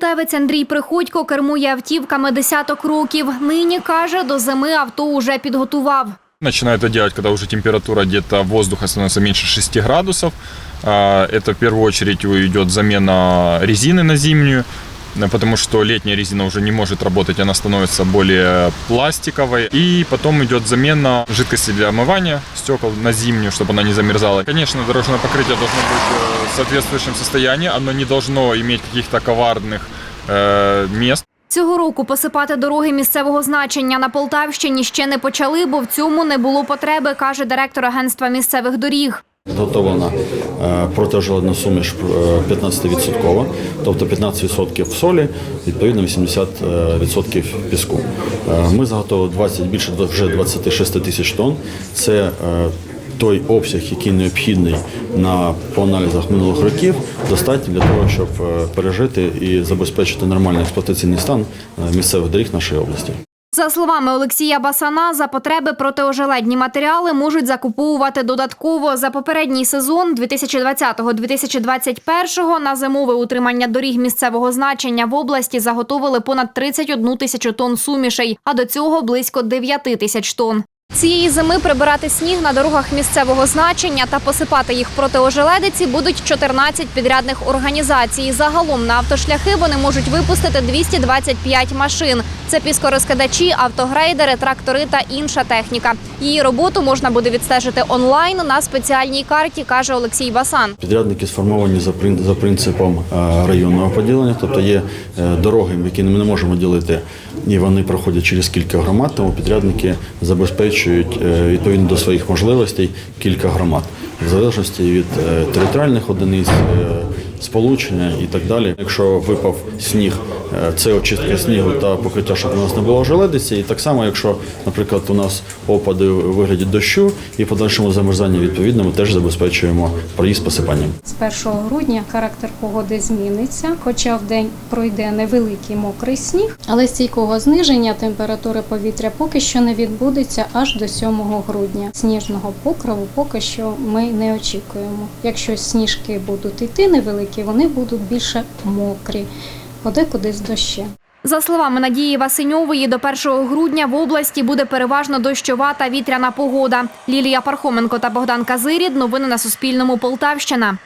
Полтавець Андрій Приходько кермує автівками десяток років. Нині каже, до зими авто уже підготував. Начинаю это делать, когда уже температура где-то воздуха становится меньше 6 градусов. А, Это в первую очередь идет замена резины на зимнюю, э, потому что летняя резина уже не может работать, она становится более пластиковой. И потом идет замена жидкости для омывания стекол на зимнюю, чтобы она не замерзала. Конечно, дорожное покрытие должно быть э, в соответствующем состоянии, оно не должно иметь каких-то коварных э, мест. Цього року посипати дороги місцевого значення на Полтавщині ще не почали, бо в цьому не було потреби, каже директор агентства місцевих доріг. Готована е, протижеледна суміш е, 15%, тобто 15% солі, відповідно 80% піску. Е, Ми заготовили 20, більше вже 26 тисяч тонн. Це е, той обсяг, який необхідний на по аналізах минулих років, достатньо для того, щоб е, пережити і забезпечити нормальний експлуатаційний стан е, місцевих доріг нашої області. За словами Олексія Басана, за потреби протиожеледні матеріали можуть закуповувати додатково. За попередній сезон 2020-2021 на зимове утримання доріг місцевого значення в області заготовили понад 31 тисячу тонн сумішей, а до цього близько 9 тисяч тонн. Цієї зими прибирати сніг на дорогах місцевого значення та посипати їх проти ожеледиці будуть 14 підрядних організацій. Загалом на автошляхи вони можуть випустити 225 машин. Це піскорозкидачі, автогрейдери, трактори та інша техніка. Її роботу можна буде відстежити онлайн на спеціальній карті, каже Олексій Басан. Підрядники сформовані за прин- за принципом е, районного поділення, тобто є е, дороги, які ми не можемо ділити, і вони проходять через кілька громад, тому підрядники забезпечують е, відповідно до своїх можливостей кілька громад, в залежності від е, територіальних одиниць. Сполучення і так далі. Якщо випав сніг, е, це очистка снігу та покриття, щоб у нас не було желедиці. І так само, якщо, наприклад, у нас опади у вигляді дощу і подальшому замерзання, відповідно, ми теж забезпечуємо проїзд посипанням. З 1 грудня характер погоди зміниться, хоча в день пройде невеликий мокрий сніг, але стійкого зниження температури повітря поки що не відбудеться аж до 7 грудня. Сніжного покрову поки що ми не очікуємо. Якщо сніжки будуть йти невеликі, вони будуть більше мокрі, подекуди з дощем. За словами Надії Васиньової, до 1 грудня в області буде переважно дощова та вітряна погода. Лілія Пархоменко та Богдан Казирід. Новини на Суспільному. Полтавщина.